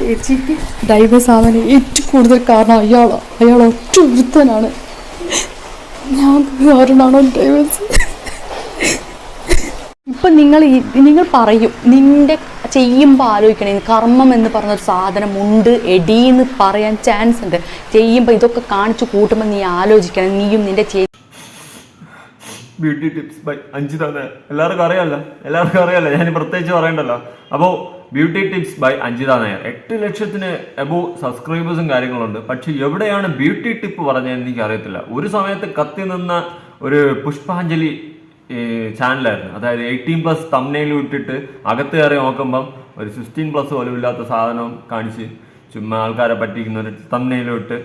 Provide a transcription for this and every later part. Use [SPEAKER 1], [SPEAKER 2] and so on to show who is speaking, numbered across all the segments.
[SPEAKER 1] ചേച്ചിക്ക് ഡൈവേഴ്സ് ആവാൻ ഏറ്റവും കൂടുതൽ കാരണം അയാളാണ് അയാൾ ഒറ്റ ഒരുത്തനാണ്. ഞാൻ കാരണമാണോ ഡൈവേഴ്സ്
[SPEAKER 2] ഇപ്പം നിങ്ങൾ നിങ്ങൾ പറയും നിന്റെ ചെയ്യുമ്പോൾ ആലോചിക്കണേ കർമ്മം എന്ന് പറഞ്ഞൊരു സാധനം ഉണ്ട് എടീന്ന് പറയാൻ ചാൻസ് ഉണ്ട്. ചെയ്യുമ്പോൾ ഇതൊക്കെ കാണിച്ചു കൂട്ടുമ്പോൾ നീ ആലോചിക്കണം നീയും നിന്റെ
[SPEAKER 3] ബ്യൂട്ടി ടിപ്സ് ബൈ അഞ്ജിത എന്ന് എല്ലാവർക്കും അറിയാമല്ലോ എല്ലാവർക്കും അറിയാമല്ലോ ഞാൻ പ്രത്യേകിച്ച് പറയണ്ടല്ലോ. അപ്പോൾ beauty tips by Anjitha Nair എട്ട് ലക്ഷത്തിന് എബോ സബ്സ്ക്രൈബേഴ്സും കാര്യങ്ങളുണ്ട്. പക്ഷെ എവിടെയാണ് ബ്യൂട്ടി ടിപ്പ് പറഞ്ഞതെന്ന് എനിക്ക് അറിയത്തില്ല ഒരു സമയത്ത് കത്തി നിന്ന ഒരു പുഷ്പാഞ്ജലി ചാനലായിരുന്നു അതായത് എയ്റ്റീൻ പ്ലസ് തമ്മനയിൽ ഇട്ടിട്ട് അകത്ത് കയറി നോക്കുമ്പം ഒരു സിക്സ്റ്റീൻ പ്ലസ് പോലും ഇല്ലാത്ത സാധനം കാണിച്ച് ചുമ്മാ ആൾക്കാരെ പറ്റിക്കുന്ന ഒരു തമ്മനയിലും ഇട്ട്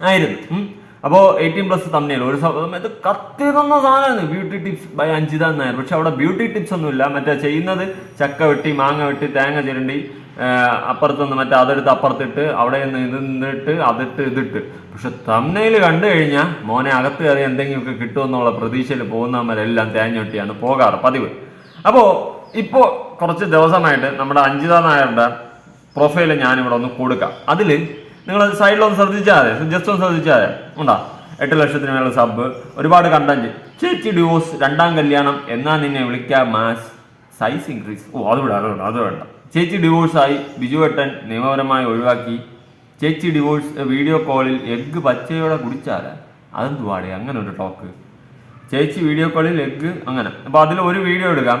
[SPEAKER 3] ആയിരുന്നു. ഉം. അപ്പോ എയ്റ്റീൻ പ്ലസ് തമ്മിൽ ഒരു സമയത്ത് കത്തി തന്ന സാധനമാണ് beauty tips by Anjitha Nair. പക്ഷെ അവിടെ ബ്യൂട്ടി ടിപ്സ് ഒന്നുമില്ല മറ്റേ ചെയ്യുന്നത് ചക്ക വെട്ടി മാങ്ങ വെട്ടി തേങ്ങ ചിരണ്ടി അപ്പുറത്തുനിന്ന് മറ്റേ അതെടുത്ത് അപ്പുറത്തിട്ട് അവിടെ നിന്ന് ഇത് നിന്നിട്ട് അതിട്ട് ഇതിട്ട്. പക്ഷെ തമ്മനയിൽ കണ്ടു കഴിഞ്ഞാൽ മോനെ അകത്ത് കയറി എന്തെങ്കിലുമൊക്കെ കിട്ടുമെന്നുള്ള പ്രതീക്ഷയിൽ പോകുന്നവരെല്ലാം തേഞ്ഞൊട്ടിയാണ് പോകാറ്. പതിവ്. അപ്പോൾ ഇപ്പോൾ കുറച്ച് ദിവസമായിട്ട് നമ്മുടെ അഞ്ജിത നായരുടെ പ്രൊഫൈൽ ഞാനിവിടെ ഒന്ന് കൊടുക്കാം. അതിൽ നിങ്ങൾ സൈഡിലൊന്ന് ശ്രദ്ധിച്ചാൽ മതി. ജസ്റ്റ് ഒന്ന് ശ്രദ്ധിച്ചാൽ മതി. ഉണ്ടോ? എട്ട് ലക്ഷത്തിന് മേലെ സബ് ഒരുപാട് കണ്ടന്റ് ചേച്ചി ഡിവോഴ്സ് രണ്ടാം കല്യാണം. എന്നാ നിന്നെ വിളിക്കാം മാസ്? സൈസ് ഇൻക്രീസ് ഓ അത് വിടാം അത് അത് വേണ്ട. ചേച്ചി ഡിവോഴ്സായി ബിജുവേട്ടൻ നിയമപരമായി ഒഴിവാക്കി. ചേച്ചി ഡിവോഴ്സ് വീഡിയോ കോളിൽ എഗ്ഗ് പച്ചയോടെ കുടിച്ചാൽ അതെന്തുവാടേ? അങ്ങനെ ഒരു ടോക്ക് ചേച്ചി വീഡിയോ കോളിൽ എഗ്ഗ് അങ്ങനെ. അപ്പോൾ അതിൽ ഒരു വീഡിയോ എടുക്കാം.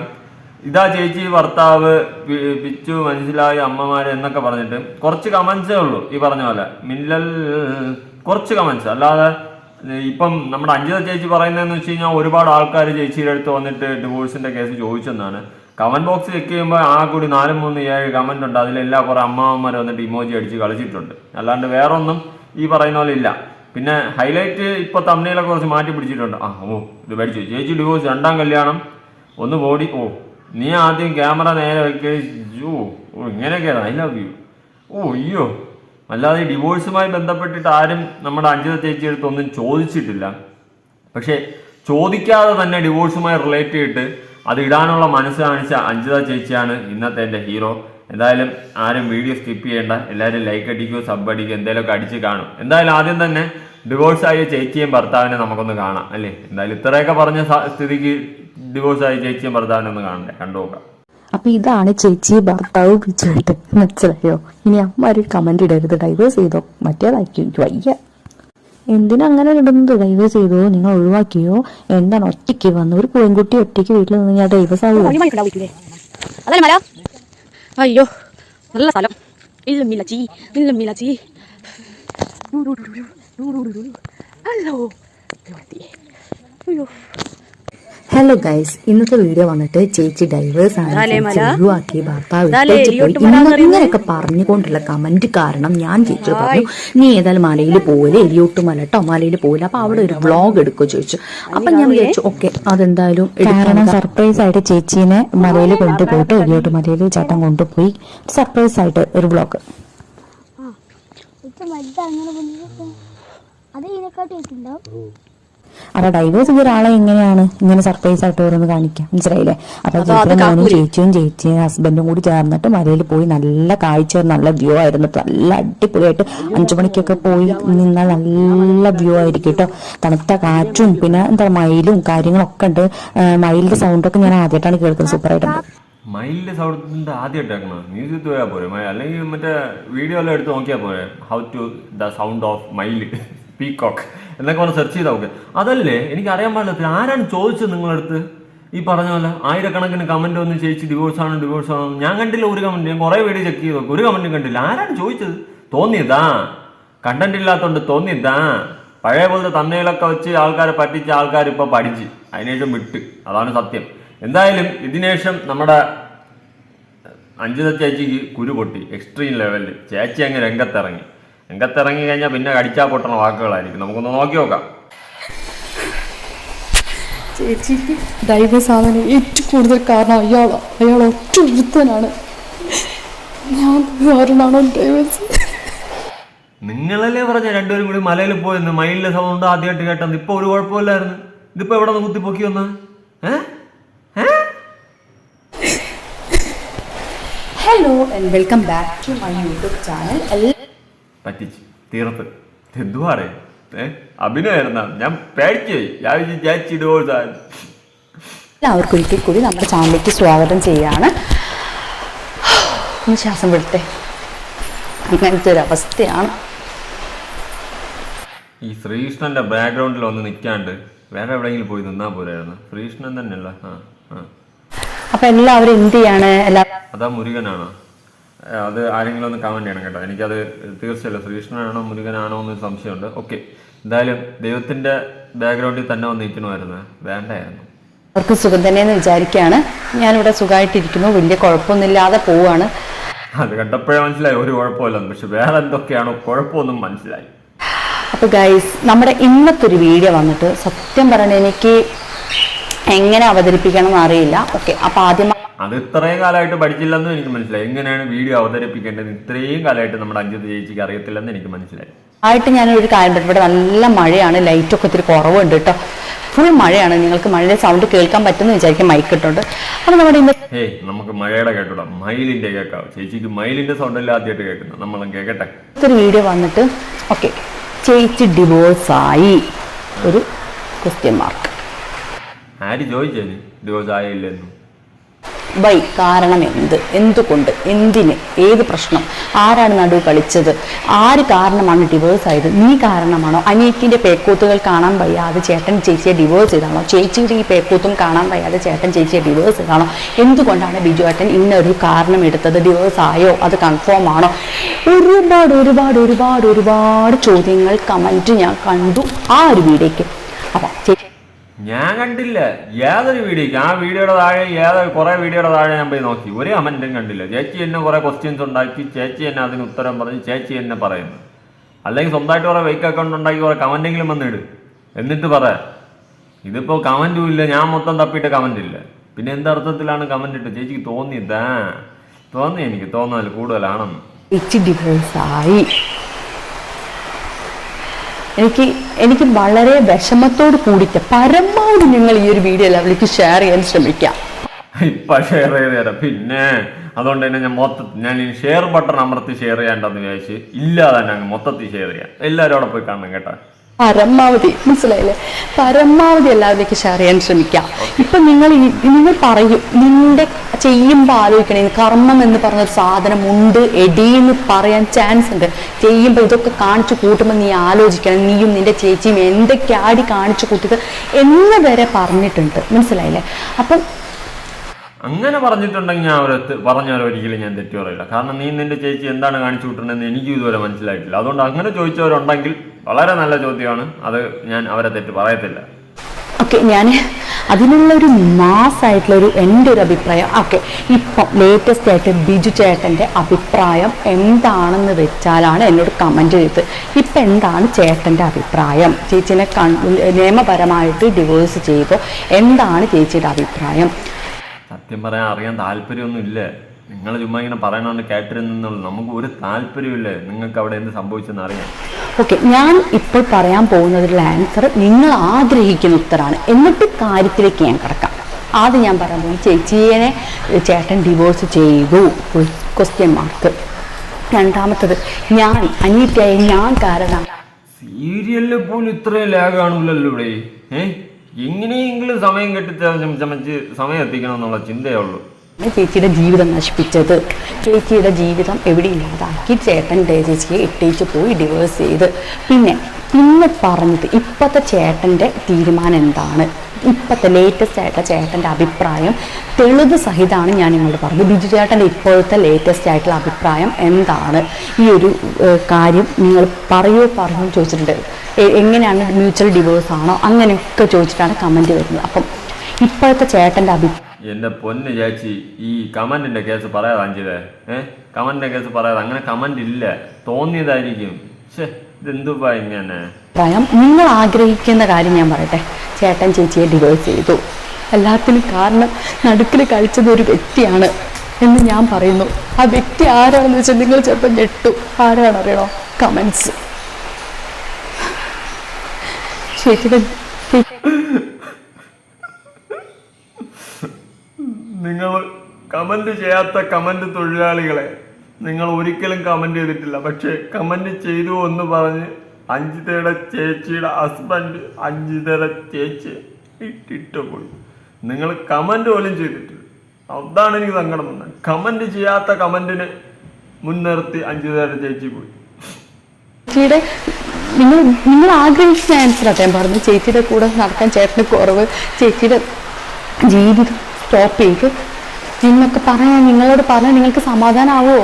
[SPEAKER 3] ഇതാ ചേച്ചി ഭർത്താവ് പിച്ചു മനസ്സിലായി അമ്മമാര് എന്നൊക്കെ പറഞ്ഞിട്ട് കുറച്ച് കമൻസേ ഉള്ളൂ ഈ പറഞ്ഞ പോലെ. മിന്നൽ കുറച്ച് കമൻസ് അല്ലാതെ ഇപ്പം നമ്മുടെ അഞ്ജിത ചേച്ചി പറയുന്നതെന്ന് വെച്ച് കഴിഞ്ഞാൽ ഒരുപാട് ആൾക്കാർ ചേച്ചിയുടെ അടുത്ത് വന്നിട്ട് ഡിവോഴ്സിന്റെ കേസ് ചോദിച്ചെന്നാണ്. കമന്റ് ബോക്സ് ചെക്ക് ചെയ്യുമ്പോൾ ആ കൂടി നാലും മൂന്ന് ഏഴ് കമന്റ് ഉണ്ട്. അതിലെല്ലാം കുറെ അമ്മാവന്മാർ വന്നിട്ട് ഇമോജി അടിച്ച് കളിച്ചിട്ടുണ്ട്. അല്ലാണ്ട് വേറെ ഒന്നും ഈ പറയുന്ന പോലെ ഇല്ല. പിന്നെ ഹൈലൈറ്റ് ഇപ്പൊ തമ്മിലൊക്കെ കുറച്ച് മാറ്റി പിടിച്ചിട്ടുണ്ട്. ആ ഓ ഇത് മേടിച്ചു. ചേച്ചി ഡിവോഴ്സ് രണ്ടാം കല്യാണം. ഒന്ന് ബോഡി ഓ നീ ആദ്യം ക്യാമറ നേരെ വെക്കു. ഓ ഇങ്ങനെയൊക്കെയാണ്. ഐ ലവ് യു ഓ അയ്യോ. അല്ലാതെ ഈ ഡിവോഴ്സുമായി ബന്ധപ്പെട്ടിട്ട് ആരും നമ്മുടെ അഞ്ജിത ചേച്ചി അടുത്തൊന്നും ചോദിച്ചിട്ടില്ല. പക്ഷേ ചോദിക്കാതെ തന്നെ ഡിവോഴ്സുമായി റിലേറ്റ് ചെയ്തിട്ട് അത് ഇടാനുള്ള മനസ്സ് കാണിച്ച അഞ്ജിത ചേച്ചിയാണ് ഇന്നത്തെ എന്റെ ഹീറോ എന്തായാലും ആരും വീഡിയോ സ്കിപ്പ് ചെയ്യേണ്ട. എല്ലാവരും ലൈക്ക് അടിക്കുകയോ സബ് അടിക്കുകയോ ഒക്കെ അടിച്ച് കാണും. എന്തായാലും ആദ്യം തന്നെ ഡിവോഴ്സ് ആയ ചേച്ചിയും ഭർത്താവിനെ നമുക്കൊന്ന് കാണാം അല്ലേ? എന്തായാലും ഇത്രയൊക്കെ പറഞ്ഞ സ്ഥിതിക്ക് ഡിവോഴ്സ് ആയ ചേച്ചിയും ഭർത്താവിനെ ഒന്ന് കാണണ്ടേ? കണ്ടു നോക്കാം.
[SPEAKER 1] അപ്പൊ ഇതാണ് ചേച്ചി ഭർത്താവ് പിച്ചുവിട്ട് മനസ്സിലായോ? ഇനി അമ്മ ഒരു കമന്റ് ഇടരുത്. ഡൈവേഴ്സ് ചെയ്തോ? മറ്റേതായിരിക്കും എനിക്ക് വയ്യ. എന്തിനാ അങ്ങനെ ഇടുന്നത്? ഡൈവേഴ്സ് ചെയ്തോ? നിങ്ങൾ ഒഴിവാക്കിയോ? എന്താണ്? ഒറ്റയ്ക്ക് വന്ന് ഒരു പെൺകുട്ടി ഒറ്റയ്ക്ക് വീട്ടിൽ നിന്ന് ഞാൻ ഡൈവേഴ്സ് ആവുമോ?
[SPEAKER 2] അയ്യോ നല്ല സ്ഥലം. ഇല്ല മിലച്ചി ഇല്ല മിലച്ചി ഹലോ അയ്യോ
[SPEAKER 1] ഹലോ ഗൈസ് ഇന്നത്തെ വീഡിയോ വന്നിട്ട് ചേച്ചി ഡൈവേഴ്സ് ആണ്. ഒഴിവാക്കി ഭർത്താവ് പോയി. ഇങ്ങനെയൊക്കെ പറഞ്ഞുകൊണ്ടുള്ള കമന്റ് കാരണം ഞാൻ ചേച്ചി പറഞ്ഞു നീ ഏതായാലും മലയിൽ പോലെ എലിയോട്ട് മല കേട്ടോ മലയിൽ പോലെ അപ്പൊ അവിടെ ഒരു വ്ളോഗ് എടുക്കുക ചോദിച്ചു. അപ്പൊ ഞാൻ വിചാരിച്ചു ഓക്കെ അതെന്തായാലും കാരണം സർപ്രൈസ് ആയിട്ട് ചേച്ചീനെ മലയിൽ കൊണ്ടുപോയിട്ട് എലിയോട്ട് മലയിൽ ചേട്ടൻ കൊണ്ടുപോയി. സർപ്രൈസ് ആയിട്ട് ഒരു വ്ളോഗ്
[SPEAKER 4] അങ്ങനെ അത് ഇതിനെക്കാട്ടി വെക്കുണ്ടാവും
[SPEAKER 1] അപ്പൊ ഡൈവേഴ്സ് ചെയ്ത ഒരാളെ എങ്ങനെയാണ് ഇങ്ങനെ സർപ്രൈസ് ആയിട്ട് ഓരോന്ന് കാണിക്കാം മനസ്സിലായില്ലേ? അപ്പൊ ചേച്ചിയും ചേച്ചിയും ചേച്ചിയും ഹസ്ബൻഡും കൂടി ചേർന്നിട്ട് മലയിൽ പോയി നല്ല കാഴ്ച നല്ല വ്യൂ ആയിരുന്നു നല്ല അടിപൊളിയായിട്ട് അഞ്ചു മണിക്കൊക്കെ പോയി നിന്നാൽ നല്ല വ്യൂ ആയിരിക്കും കേട്ടോ. തണുത്ത കാറ്റും പിന്നെ എന്താ മയിലും കാര്യങ്ങളൊക്കെ ഉണ്ട്. മയിലിന്റെ സൗണ്ടൊക്കെ ഞാൻ ആദ്യമായിട്ടാണ് കേൾക്കുന്നത്. സൂപ്പറായിട്ടുണ്ട്
[SPEAKER 3] മയിലിന്റെ സൗണ്ടിന്റെ ആദ്യം ഇട്ടേക്കണം മ്യൂസിക് പോയാൽ പോരെ? അല്ലെങ്കിൽ മറ്റേ വീഡിയോ എല്ലാം എടുത്ത് നോക്കിയാൽ പോരെ? How to the sound of മയിൽ. പീകോക്ക് എന്നൊക്കെ പറഞ്ഞ് സെർച്ച് ചെയ്താൽ ഓക്കെ അതല്ലേ? എനിക്ക് അറിയാൻ പാടില്ല ആരാണ് ചോദിച്ചത് നിങ്ങളടുത്ത്? ഈ പറഞ്ഞ പോലെ ആയിരക്കണക്കിന് കമന്റ് ഒന്നും ചേച്ചി ഡിവോഴ്സ് ആണ് ഡിവോഴ്സ് ആണോ ഞാൻ കണ്ടില്ല ഒരു കമന്റ് ഞാൻ കുറെ വീഡിയോ ചെക്ക് ചെയ്ത്. നോക്കും ഒരു കമന്റും കണ്ടില്ല. ആരാണ് ചോദിച്ചത്? തോന്നിയതാ. കണ്ടന്റ് ഇല്ലാത്തോണ്ട് തോന്നിയതാ. പഴയ പോലത്തെ തന്നയിലൊക്കെ വെച്ച് ആൾക്കാരെ പറ്റിച്ച ആൾക്കാർ ഇപ്പൊ പഠിച്ച്. അതിനുശേഷം വിട്ട്. അതാണ് സത്യം. എന്തായാലും ഇതിനുശേഷം നമ്മുടെ അഞ്ജിത ചേച്ചിക്ക് കുരു പൊട്ടി. എക്സ്ട്രീം ലെവലിൽ ചേച്ചി അങ്ങ് രംഗത്തിറങ്ങി. രംഗത്തിറങ്ങി കഴിഞ്ഞാൽ പിന്നെ കടിച്ചാ പൊട്ടണ വാക്കുകളായിരിക്കും. നമുക്കൊന്ന് നോക്കി നോക്കാം.
[SPEAKER 1] ചേച്ചിക്ക് ആവാൻ ഏറ്റവും കൂടുതൽ കാരണം അയാളാണ് അയാൾ ഒറ്റ ഒരുത്തനാണ്. ഞാൻ കാരണമാണോ ഡൈവേഴ്സ്
[SPEAKER 3] നിങ്ങളല്ലേ പറഞ്ഞ രണ്ടുപേരും കൂടി മലയിൽ പോയെന്ന്? മയിലിലെ സൗണ്ട് ആദ്യമായിട്ട് കേട്ടെന്ന് ഇപ്പൊ ഒരു കുഴപ്പമില്ലായിരുന്നു. ഇതിപ്പോ എവിടെ നിന്ന് കുത്തിപ്പൊക്കി വന്ന?
[SPEAKER 2] Hello and welcome back to my YouTube channel
[SPEAKER 3] പറ്റിച്ച്. തീർത്ത്. എന്തുവാറേ ഏ? അഭിനയായിരുന്ന. ഞാൻ പേടിച്ചു ഞാൻ വിചാരിച്ചിടുവോ
[SPEAKER 2] എല്ലാവർക്കും ഒരിക്കൽ കൂടി നമ്മുടെ ചാനലിലേക്ക് സ്വാഗതം ചെയ്യാണ്. ഒന്ന് ശ്വാസം വിടട്ടെ. അങ്ങനത്തെ ഒരു അവസ്ഥയാണ്.
[SPEAKER 3] ഈ ശ്രീകൃഷ്ണന്റെ ബാക്ക്ഗ്രൗണ്ടിൽ ഒന്ന് നിൽക്കാണ്ട് വേറെ എവിടെയെങ്കിലും പോയി നിന്നാ പോരായിരുന്നു. ശ്രീകൃഷ്ണൻ തന്നെയല്ല. ആ ആ.
[SPEAKER 2] അപ്പൊ എല്ലാവരും എന്ത് ചെയ്യാണ് എല്ലാ
[SPEAKER 3] അതാ മുരുകനാണോ? അത് ആരെങ്കിലും ഒന്ന് കമന്റ് ചെയ്യണം കേട്ടോ. എനിക്കത് തീർച്ചയല്ല ശ്രീകൃഷ്ണനാണോ മുരുകനാണോ എന്നൊരു സംശയമുണ്ട്. ഓക്കെ എന്തായാലും ദൈവത്തിന്റെ ബാക്ക്ഗ്രൗണ്ടിൽ തന്നെ വന്ന് നിൽക്കണമായിരുന്നു വേണ്ടായിരുന്നു.
[SPEAKER 2] അവർക്ക് സുഖം തന്നെയെന്ന് വിചാരിക്കുകയാണ്. ഞാനിവിടെ സുഖമായിട്ടിരിക്കുന്നു. വലിയ കുഴപ്പമൊന്നുമില്ലാതെ പോവാണ്
[SPEAKER 3] അത് കണ്ടപ്പോഴേ മനസ്സിലായി. ഒരു കുഴപ്പമില്ലെന്ന്. പക്ഷെ വേറെ എന്തൊക്കെയാണോ കുഴപ്പമൊന്നും മനസ്സിലായി.
[SPEAKER 2] അപ്പോൾ ഗൈസ് നമ്മുടെ ഇന്നത്തെ ഒരു വീഡിയോ വന്നിട്ട് സത്യം പറഞ്ഞ എനിക്ക് എങ്ങനെ അവതരിപ്പിക്കണം എന്നറിയില്ല ഓക്കെ അപ്പോൾ ആദ്യം
[SPEAKER 3] അത് ഇത്രയും കാലമായിട്ട് പഠിച്ചില്ലെന്നും എനിക്ക് മനസ്സിലായി. എങ്ങനെയാണ് വീഡിയോ അവതരിപ്പിക്കേണ്ടത്? ഇത്രയും കാലമായിട്ട് നമ്മുടെ അഞ്ചത് ചേച്ചിക്ക് അറിയത്തില്ലെന്ന് എനിക്ക് മനസ്സിലായി.
[SPEAKER 2] ആയിട്ട് ഞാനൊരു കാര്യം. ഇവിടെ നല്ല മഴയാണ്. ലൈറ്റ് ഒക്കെ ഒത്തിരി കുറവുണ്ട് കേട്ടോ. ഫുൾ മഴയാണ്. നിങ്ങൾക്ക് മഴയുടെ സൗണ്ട് കേൾക്കാൻ പറ്റുമെന്ന് വിചാരിക്കും. മൈക്ക് ഇട്ടുണ്ട്. അപ്പോൾ നമ്മുടെ
[SPEAKER 3] ഏയ് നമുക്ക് മഴയുടെ കേട്ടോ മയിലിന്റെ കേൾക്കാം. ചേച്ചിക്ക് മയിലിന്റെ സൗണ്ട് അല്ല ആദ്യമായിട്ട് കേൾക്കുന്നത്. നമ്മളും കേൾക്കട്ടെ.
[SPEAKER 2] ഒരു വീഡിയോ വന്നിട്ട് ഓക്കെ ചേച്ചി ഡിവോഴ്സായി ഒരു ക്വസ്റ്റ്യൻ മാർക്ക്
[SPEAKER 3] ആര് ചോദിച്ചേ ഡിവോഴ്സ് ആയില്ലെന്നും.
[SPEAKER 2] വൈ കാരണം എന്ത് എന്തുകൊണ്ട്? എന്തിന്? ഏത് പ്രശ്നം? ആരാണ് നടു കളിച്ചത്? ആര് കാരണമാണ് ഡിവോഴ്സ് ആയത്? നീ കാരണമാണോ? അനിയത്തിന്റെ പേക്കൂത്തുകൾ കാണാൻ വയ്യാതെ ചേട്ടൻ ചേച്ചിയെ ഡിവോഴ്സ് ചെയ്താണോ? ചേച്ചിയുടെ ഈ പേക്കൂത്തും കാണാൻ വയ്യാതെ ചേട്ടൻ ചേച്ചിയെ ഡിവോഴ്സ് ചെയ്താണോ? എന്തുകൊണ്ടാണ് ബിജു ഏട്ടൻ ഇന്നൊരു കാരണം എടുത്തത്? ഡിവോഴ്സ് ആയോ? അത് കൺഫേം ആണോ? ഒരുപാട് ഒരുപാട് ഒരുപാട് ഒരുപാട് ചോദ്യങ്ങൾ കമന്റ് ഞാൻ കണ്ടു ആ ഒരു വീഡിയോയ്ക്ക്. അപ്പം
[SPEAKER 3] ഞാൻ കണ്ടില്ല. ഏതൊരു വീഡിയോക്ക് ആ വീഡിയോയുടെ താഴെ ഏതൊരു കുറെ വീഡിയോയുടെ താഴെ ഞാൻ പോയി നോക്കി. ഒരു കമന്റും കണ്ടില്ല. ചേച്ചി എന്നെ കുറെ ക്വസ്റ്റ്യൻസ് ഉണ്ടാക്കി ചേച്ചി എന്നെ അതിന് ഉത്തരം പറഞ്ഞ് ചേച്ചി എന്നെ പറയുന്നു. അല്ലെങ്കിൽ സ്വന്തമായിട്ട് കുറെ ഫേക്ക് അക്കൗണ്ട് ഉണ്ടാക്കി കുറെ കമന്റെങ്കിലും വന്നിട് എന്നിട്ട് പറ. ഇതിപ്പോ കമന്റും ഇല്ല. ഞാൻ മൊത്തം തപ്പിയിട്ട് കമന്റ് ഇല്ല. പിന്നെ എന്തർത്ഥത്തിലാണ് കമന്റ് ഇട്ട് ചേച്ചിക്ക് തോന്നിയതാ. തോന്നി എനിക്ക്. തോന്നൽ കൂടുതലാണെന്ന്.
[SPEAKER 2] ഡിഫറൻസ് ഡിവോഴ്സായി എനിക്ക് എനിക്ക് വളരെ വിഷമത്തോട് കൂടിയിട്ട് പരമാവധി നിങ്ങൾ ഈ ഒരു വീഡിയോ ലെവലിലേക്ക് ഷെയർ ചെയ്യാൻ ശ്രമിക്കാം.
[SPEAKER 3] ഇപ്പൊ ഷെയർ ചെയ്ത് പിന്നെ അതുകൊണ്ട് തന്നെ ഞാൻ മൊത്തത്തിൽ ഞാൻ ഈ ഷെയർ ബട്ടൺ അമർത്തി ഷെയർ ചെയ്യാണ്ടെന്ന് വിചാരിച്ച് ഇല്ലാതെ തന്നെ മൊത്തത്തിൽ ഷെയർ ചെയ്യാം. എല്ലാവരും അവിടെ പോയി കാണണം കേട്ടോ.
[SPEAKER 2] പരമാവധി മനസ്സിലായില്ലേ? പരമാവധി എല്ലാവരിലേക്ക് ഷെയർ ചെയ്യാൻ ശ്രമിക്കാം. ഇപ്പൊ നിങ്ങൾ നിങ്ങൾ പറയും നിന്റെ ചെയ്യുമ്പോൾ ആലോചിക്കണേ കർമ്മം എന്ന് പറഞ്ഞൊരു സാധനം ഉണ്ട് എടീന്ന് പറയാൻ ചാൻസ് ഉണ്ട്. ചെയ്യുമ്പോൾ ഇതൊക്കെ കാണിച്ചു കൂട്ടുമ്പോൾ നീ ആലോചിക്കണം നീയും നിന്റെ ചേച്ചിയും എന്തൊക്കെ ആടി കാണിച്ചു കൂട്ടിയത് എന്ന് വരെ പറഞ്ഞിട്ടുണ്ട്. മനസ്സിലായില്ലേ? അപ്പം
[SPEAKER 3] അങ്ങനെ പറഞ്ഞിട്ടുണ്ടെങ്കിൽ ഞാൻ അവരെ പറഞ്ഞാൽ ഒരിക്കലും ഞാൻ തെറ്റു പറയില്ല. കാരണം നീ നിന്റെ ചേച്ചി എന്താണ് കാണിച്ചു വിട്ടുണ്ടെന്ന് എനിക്ക് ഇതുവരെ മനസ്സിലായിട്ടില്ല. അതുകൊണ്ട് അങ്ങനെ ചോദിച്ചവരുണ്ടെങ്കിൽ വളരെ നല്ല ചോദ്യമാണ്. അത് ഞാൻ അവരെ തെറ്റ് പറയത്തില്ല.
[SPEAKER 2] ഓക്കെ ഞാൻ അതിനുള്ള ഒരു മാസമായിട്ടുള്ള ഒരു എന്റെ ഒരു അഭിപ്രായം. ഓക്കെ ഇപ്പം ലേറ്റസ്റ്റ് ആയിട്ട് ബിജു ചേട്ടന്റെ അഭിപ്രായം എന്താണെന്ന് വെച്ചാലാണ് എന്നോട് കമന്റ് ചെയ്തത്. ഇപ്പം എന്താണ് ചേട്ടന്റെ അഭിപ്രായം? ചേച്ചിനെ നിയമപരമായിട്ട് ഡിവോഴ്സ് ചെയ്യുമ്പോൾ എന്താണ് ചേച്ചിയുടെ അഭിപ്രായം?
[SPEAKER 3] സത്യം പറയാൻ അറിയാൻ താല്പര്യമൊന്നും ഇല്ല. നിങ്ങൾ ചുമ്മാ ഇങ്ങനെ പറയണോണ്ട് കേട്ടിരുന്നുള്ളൂ നമുക്ക് ഒരു താല്പര്യമില്ല നിങ്ങൾക്ക് അവിടെ എന്ത് സംഭവിച്ചെന്ന് അറിയാം
[SPEAKER 2] ഓക്കെ ഞാൻ ഇപ്പോൾ പറയാൻ പോകുന്നതിലുള്ള ആൻസർ നിങ്ങൾ ആഗ്രഹിക്കുന്ന ഉത്തരമാണ് എന്നിട്ട് കാര്യത്തിലേക്ക് ഞാൻ കിടക്കാം. ആദ്യം ഞാൻ പറയാൻ പോകും ചേച്ചിയെ ചേട്ടൻ ഡിവോഴ്സ് ചെയ്തു. ക്വസ്റ്റ്യൻ മാർക്ക് രണ്ടാമത്തത് ഞാൻ അനിയത്തിയായ ഞാൻ കാരണം.
[SPEAKER 3] സീരിയലിൽ പോലും ഇത്രയും ലാഗ് കാണൂലല്ലോ ഇവിടെ. ഏ? എങ്ങനെയെങ്കിലും സമയം കെട്ടിച്ചമച്ച് ചമ- ചമച്ച് സമയം എത്തിക്കണം എന്നുള്ള ചിന്തയേ ഉള്ളൂ.
[SPEAKER 2] ചേച്ചിയുടെ ജീവിതം നശിപ്പിച്ചത്. ചേച്ചിയുടെ ജീവിതം എവിടെ ഇല്ലാതാക്കി ചേട്ടൻ ചേച്ചിയെ ഇട്ടേച്ച് പോയി ഡിവോഴ്സ് ചെയ്ത്. പിന്നെ പിന്നെ പറഞ്ഞത് ഇപ്പോഴത്തെ ചേട്ടന്റെ തീരുമാനം എന്താണ്? ഇപ്പോഴത്തെ ലേറ്റസ്റ്റ് ആയിട്ടുള്ള ചേട്ടന്റെ അഭിപ്രായം തെളിവ് സഹിതമാണ് ഞാൻ നിങ്ങളോട് പറഞ്ഞത്. ബിജു ചേട്ടന്റെ ഇപ്പോഴത്തെ ലേറ്റസ്റ്റ് ആയിട്ടുള്ള അഭിപ്രായം എന്താണ്? ഈ ഒരു കാര്യം നിങ്ങൾ പറയോ പറയോ ചോദിച്ചിട്ടുണ്ട്. എങ്ങനെയാണ് മ്യൂച്വൽ ഡിവോഴ്സ് ആണോ? അങ്ങനെയൊക്കെ ചോദിച്ചിട്ടാണ് കമന്റ് വരുന്നത്. അപ്പം ഇപ്പോഴത്തെ ചേട്ടന്റെ അഭിപ്രായം
[SPEAKER 3] എന്റെ പൊന്ന് ചേച്ചി ഈ കമന്റിന്റെ കേസ് പറയാതാഞ്ചിതേ അഞ്ചിതേ കമന്റിന്റെ കേസ് പറയാതെ. അങ്ങനെ കമന്റ് ഇല്ല തോന്നിയതായിരിക്കും. ഛേ.
[SPEAKER 2] അഭിപ്രായം നിങ്ങൾ ആഗ്രഹിക്കുന്ന കാര്യം ഞാൻ പറയട്ടെ. ചേട്ടൻ ചേച്ചിയെ ഡിവോഴ്സ് ചെയ്തു. എല്ലാത്തിനും കാരണം നടുക്കിൽ കഴിച്ചത് ഒരു വ്യക്തിയാണ് എന്ന് ഞാൻ പറയുന്നു. ആ വ്യക്തി ആരാണെന്ന് വെച്ചാൽ നിങ്ങൾ ചിലപ്പോൾ ഞെട്ടു. ആരാണ് അറിയണോ? കമൻസ്
[SPEAKER 3] നിങ്ങൾ കമന്റ് ചെയ്യാത്ത കമന്റ് തൊഴിലാളികളെ. നിങ്ങൾ ഒരിക്കലും കമന്റ് ചെയ്തിട്ടില്ല. പക്ഷേ കമന്റ് ചെയ്തു എന്ന് പറഞ്ഞ് അഞ്ജിതയുടെ ചേച്ചിയുടെ ഹസ്ബൻഡ് അഞ്ജിതയുടെ ചേച്ചി ഇട്ടിട്ട് പോയി. നിങ്ങൾ കമന്റ് പോലും ചെയ്തിട്ടില്ല. അതാണ് എനിക്ക് സങ്കടം വന്നത്. കമന്റ് ചെയ്യാത്ത കമന്റിനെ മുൻനിർത്തി അഞ്ജിതയുടെ ചേച്ചി പോയി.
[SPEAKER 2] നിങ്ങൾ നിങ്ങൾ ആഗ്രഹിച്ച ആൻസർ അദ്ദേഹം പറഞ്ഞു. ചേച്ചിയുടെ കൂടെ നടക്കാൻ ചേട്ടന് കുറവ് ചേച്ചിയുടെ ജീവിതം സ്റ്റോപ്പ് ചെയ്ത് നിങ്ങളൊക്കെ പറയാൻ നിങ്ങളോട് പറഞ്ഞാൽ നിങ്ങൾക്ക് സമാധാനമാവോ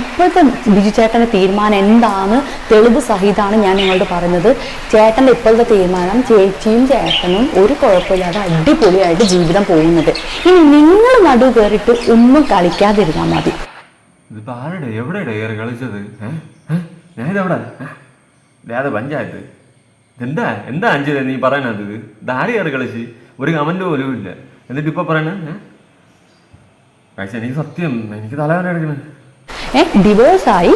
[SPEAKER 2] ഇപ്പോഴത്തെ ബിജു ചേട്ടന്റെ തീരുമാനം എന്താണ്? തെളിവ് സഹിതമാണ് ഞാൻ നിങ്ങളോട് പറഞ്ഞത്. ചേട്ടന്റെ ഇപ്പോഴത്തെ തീരുമാനം ചേച്ചിയും ചേട്ടനും ഒരു കുഴപ്പമില്ലാതെ അടിപൊളിയായിട്ട് ജീവിതം പോകുന്നത് ഇനി നിങ്ങൾ നടു കയറിയിട്ട് ഒന്നും കളിക്കാതിരുന്നാൽ മതി.
[SPEAKER 3] എവിടെയാണ് പഞ്ചായത്ത്. എന്താ എന്താ അഞ്ചിത നീ പറയണത്? ഇത് ഇതാര് കയറി കളിച്ച്? ഒരു കമന്റ് പോലും ഇല്ല. എന്നിട്ട് ഇപ്പൊ പറയണേ പക്ഷെ എനിക്ക് സത്യം എനിക്ക് തലവേദന എടുക്കണേ
[SPEAKER 2] ഡിവോഴ്സായി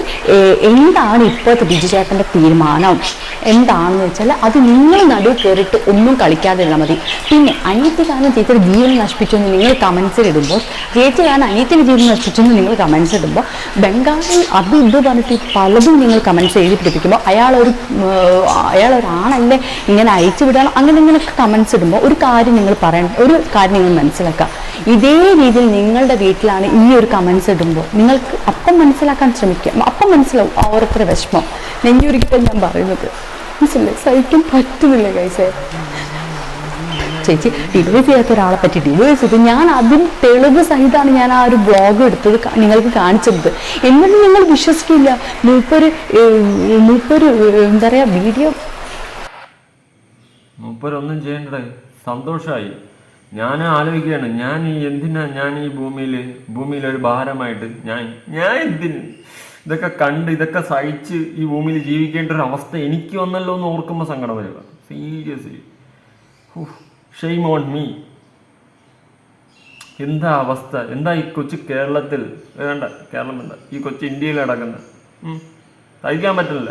[SPEAKER 2] എന്താണ് ഇപ്പോഴത്തെ ബിജു ചേട്ടന്റെ തീരുമാനം? എന്താണെന്ന് വെച്ചാൽ അത് നിങ്ങൾ നടുവ് കയറിയിട്ട് ഒന്നും കളിക്കാതെ ഇരുന്നാൽ മതി. പിന്നെ അനിയത്തി കാരണം ചേച്ചിയുടെ ജീവൻ നശിപ്പിച്ചു എന്ന് നിങ്ങൾ കമൻസിൽ ഇടുമ്പോൾ ചേച്ചി കാരണം അനിയത്തിന്റെ ജീവൻ നശിപ്പിച്ചു എന്ന് നിങ്ങൾ കമൻസ് ഇടുമ്പോൾ ബംഗാളിൽ അത് ഇത് പറഞ്ഞിട്ട് പലതും നിങ്ങൾ കമൻസ് എഴുതി പിടിപ്പിക്കുമ്പോൾ അയാളൊരു അയാളൊരാണല്ലേ ഇങ്ങനെ അയച്ചു വിടണം അങ്ങനെ ഇങ്ങനെയൊക്കെ കമൻസ് ഇടുമ്പോൾ ഒരു കാര്യം നിങ്ങൾ പറയണം. ഒരു കാര്യം നിങ്ങൾ മനസ്സിലാക്കുക. ഇതേ രീതിയിൽ നിങ്ങളുടെ വീട്ടിലാണ് ഈ ഒരു കമൻസ് ഇടുമ്പോൾ നിങ്ങൾക്ക് അപ്പം മനസ്സിലാക്കാൻ ശ്രമിക്കുക. അപ്പം മനസ്സിലാവും. ഓരോരുത്തരുടെ വിഷമം. നെഞ്ഞുരുക്കിപ്പോൾ ഞാൻ പറയുന്നത് മനസ്സിലെ സഹിക്കാൻ പറ്റുന്നില്ല കൈസേ ചേച്ചി ഡിവൈസ് ചെയ്യാത്ത ഒരാളെ പറ്റി ഡിവൈസ് ചെയ്ത് ഞാൻ അതിന് തെളിവ് സഹിതമാണ് ഞാൻ ആ ഒരു ബ്ലോഗ് എടുത്തത് നിങ്ങൾക്ക് കാണിച്ചത്. എന്നിട്ട് നിങ്ങൾ വിശ്വസിക്കില്ല. മൂപ്പര് മൂപ്പര് എന്താ പറയാ വീഡിയോ
[SPEAKER 3] മൂപ്പരൊന്നും ചെയ്യണ്ടേ സന്തോഷമായി ഞാൻ ആലോചിക്കുകയാണ് ഞാൻ എന്തിനാ ഞാൻ ഈ ഭൂമിയിൽ ഭൂമിയിൽ ഒരു ഭാരമായിട്ട് ഞാൻ ഞാൻ എന്തിന്? ഇതൊക്കെ കണ്ട് ഇതൊക്കെ സഹിച്ച് ഈ ഭൂമിയിൽ ജീവിക്കേണ്ട ഒരു അവസ്ഥ എനിക്ക് വന്നല്ലോ എന്ന് ഓർക്കുമ്പോൾ സങ്കടം വരിക സീരിയസ്ലി ഷെയ്ം ഓൺ മീ എന്താ അവസ്ഥ? എന്താ ഈ കൊച്ചു കേരളത്തിൽ? വേണ്ട കേരളം വേണ്ട. ഈ കൊച്ചു ഇന്ത്യയിൽ അടക്കുന്ന സഹിക്കാൻ പറ്റില്ല.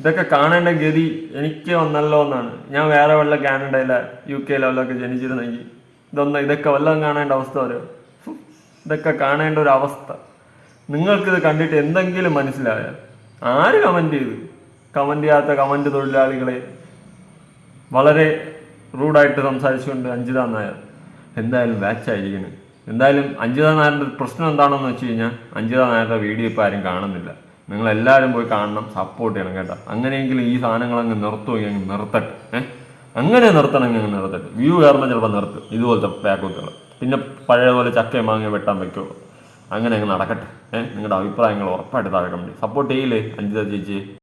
[SPEAKER 3] ഇതൊക്കെ കാണേണ്ട ഗതി എനിക്ക് വന്നല്ലോ എന്നാണ്. ഞാൻ വേറെ വല്ല കാനഡയിലോ യു കെയിലോ ഒക്കെ ജനിച്ചിരുന്നെങ്കിൽ ഇതൊന്നും ഇതൊക്കെ വല്ലതും കാണേണ്ട അവസ്ഥ വരും. ഇതൊക്കെ കാണേണ്ട ഒരു അവസ്ഥ. നിങ്ങൾക്കിത് കണ്ടിട്ട് എന്തെങ്കിലും മനസ്സിലായാൽ ആര് കമന്റ് ചെയ്തു? കമന്റ് ചെയ്യാത്ത കമന്റ് തൊഴിലാളികളെ വളരെ റൂഡായിട്ട് സംസാരിച്ചുകൊണ്ട് അഞ്ജിത നായർ എന്തായാലും വാച്ചായിരിക്കണം എന്തായാലും അഞ്ജിത നായരുടെ പ്രശ്നം എന്താണെന്ന് വെച്ച് കഴിഞ്ഞാൽ അഞ്ജിത നായരുടെ വീഡിയോ ഇപ്പോൾ ആരും കാണുന്നില്ല. നിങ്ങളെല്ലാവരും പോയി കാണണം സപ്പോർട്ട് ചെയ്യണം കേട്ടോ. അങ്ങനെയെങ്കിലും ഈ നിർത്തുമെങ്കിൽ അങ്ങ് നിർത്തട്ടെ ഏഹ് അങ്ങനെ നിർത്തണമെങ്കിൽ അങ്ങനെ നിർത്തട്ടെ. വ്യൂ കയറുമ്പോൾ ചിലപ്പോൾ നിർത്തും. ഇതുപോലത്തെ പാക്കൊക്കെ പിന്നെ പഴയ പോലെ ചക്കയും മാങ്ങയും വെട്ടാൻ പറ്റുള്ളൂ അങ്ങനെ അങ്ങ് നടക്കട്ടെ. ഏഹ് നിങ്ങളുടെ അഭിപ്രായങ്ങൾ ഉറപ്പായിട്ട് താഴെ കമന്റ് സപ്പോർട്ട് ചെയ്യില്ലേ? അഞ്ചിത ചേച്ചി.